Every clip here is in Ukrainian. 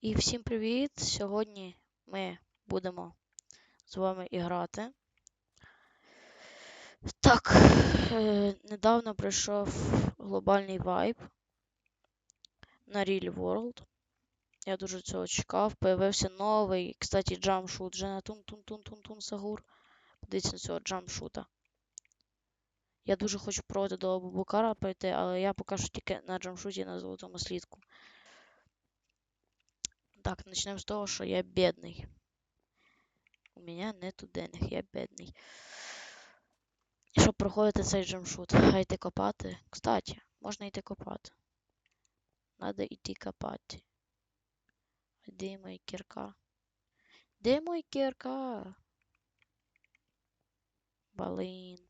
І всім привіт! Сьогодні ми будемо з вами іграти. Так, е, недавно прийшов глобальний вайб на Real World. Я дуже цього чекав. Появився новий, кстати, джамшут. Вже тун тун тун тун тун сагур. Подивіться на цього джамшута. Я дуже хочу проти до Абубакара пройти, але я поки що тільки на джамшуті на золотому слідку. Так, начнем с того, что я бедный. У меня нету денег, я бедний. Щоб проходити цей джемшут, а копати. Кстати, можна йти копати. Надо йти копати. Де моя кірка? Де моя кірка? Блин.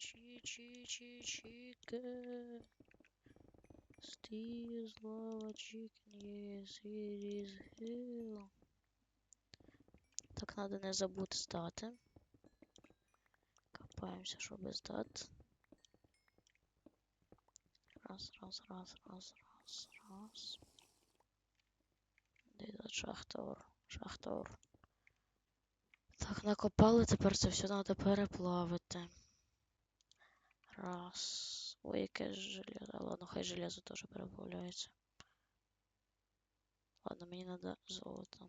Чи чи чи чике. Стeve Lava Chicken yes, it is. Так, надо не забути здати. Копаємося, щоб здати. Раз, раз, раз, раз, раз, раз. Де тут шахтор? Шахтор. Так, накопали, тепер це все треба переплавити. Раз. Ой, яке железо. Ладно, хай железо теж переплавляється. Ладно, мені треба золото.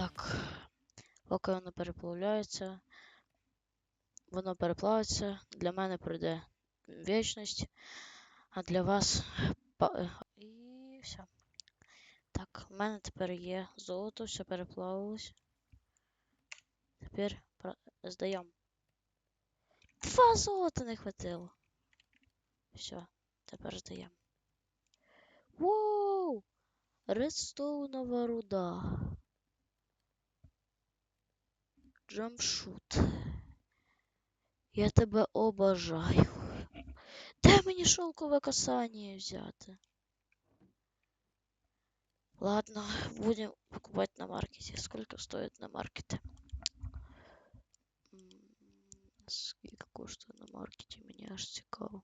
Так. Поки воно переплавляється. Воно переплавиться. Для мене пройде вічність. А для вас. е, І все. Так, в мене тепер є золото, все переплавилось. Тепер здаємо. Два золота не хватило. Все, тепер здаємо. Воу! Редстоунова руда. Джамшут. Я тебе обожаю. Де мені шовкове касання взяти? Ладно, будем покупать на маркете. Сколько стоит на маркете? М, Скільки коштує на маркеті? Мені аж цікаво.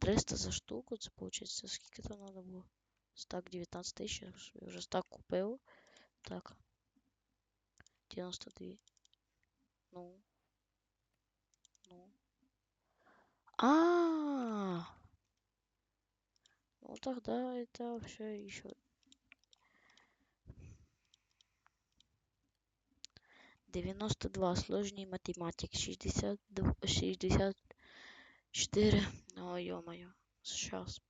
300 за штуку, це получается скільки там надо було? Стак 19 тисяч, я ж- я вже стак купив. Так. 92. Ну. Ну. А. Ну тогда это все еще. Девяносто два сложный математик. Шестьдесят дв- шестьдесят четыре. О, ё-моё. Сейчас.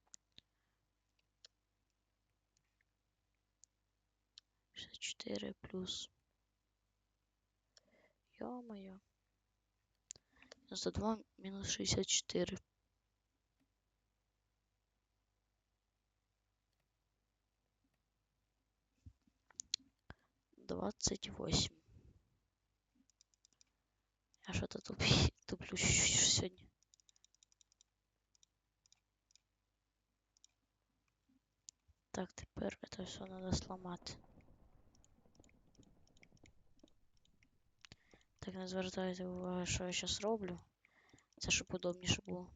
Шестьдесят четыре плюс. Ё-моё. 92 минус 64. Двадцать восемь. Я что-то туплю сегодня. Так, тепер это все надо сломати. Так, уваги, що я зараз роблю. Це щоб удобніше було.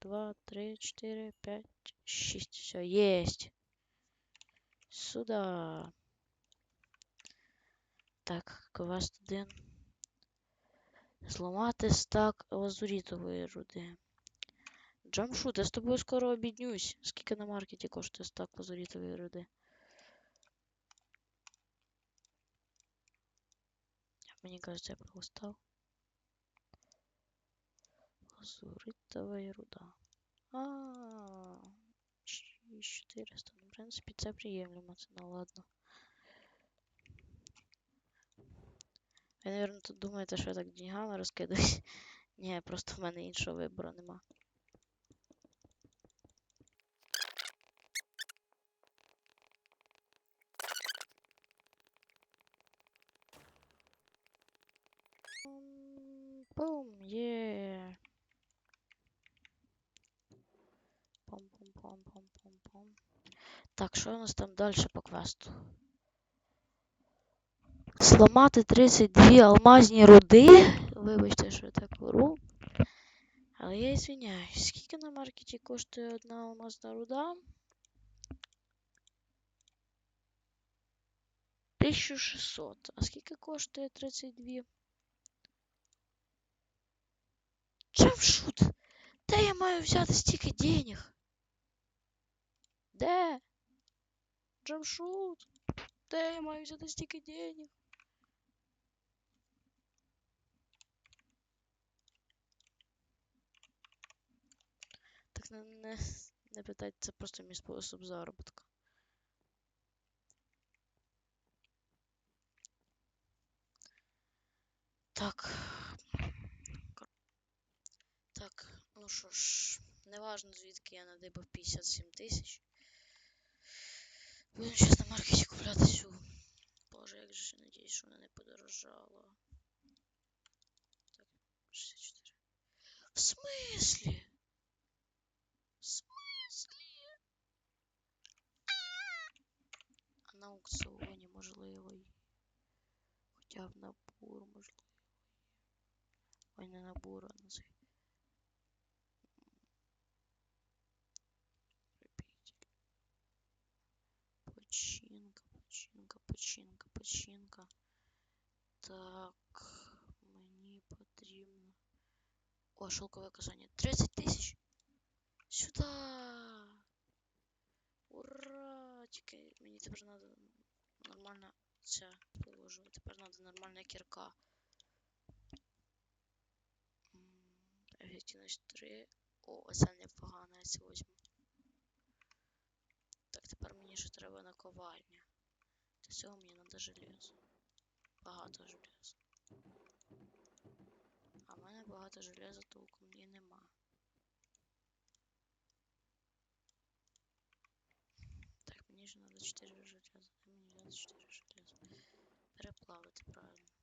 Два, три, четыре, пять, шесть. Все, есть. Сюда. Так, квест один. Зламати стак лазурітової руди. Джамшут, я з тобою скоро обіднюсь. Скільки на маркеті коштує стак лазурітової руди? Мені кажется, я пролистав. Лазуритова руда. А, 400. Ну, в принципі, це приємлемо, це ну ладно. Ви, наверное, тут думаєте, що я так деньгами розкидаюсь. Ні, просто в мене іншого вибору нема. Бум, є. Пом-пом-пом-пом-пом-пом. Так, що у нас там далі по квесту? Зламати 32 алмазні руди. Вибачте, що я так вру. Але я извиняюсь, скільки на маркеті коштує одна алмазна руда? 1600. А скільки коштує 32? Джамшут! Де я маю взяти стільки денег? Де? Джамшут! Де я маю взяти стільки денег? Так не, не, не питайте, це просто мій спосіб заробітку. Так. Так, ну що ж, неважно звідки я надибав 57 тисяч. Будемо зараз на маркеті купляти цю. Боже, як же я надіюсь, що вона не подорожала. Так, 64. В смислі? В смислі? На аукціоні, можливо, й- хоча б набор, можливо. Ой, не набор, а на. Репітель. Починка, починка, починка, починка. Так, мені потрібно. О, шелкове казання. 30 тисяч. Сюда. Ура! Тільки мені тепер треба нормальна ця положу. Тепер треба нормальна кірка. Ефективність 3. О, оце непогано, я це візьму. Так, тепер мені ще треба наковальня. Для цього мені треба железо. Багато железа. А в мене багато железа толком і нема. Так, мені ж треба 4 железа. Мені 24 железа? Переплавити правильно.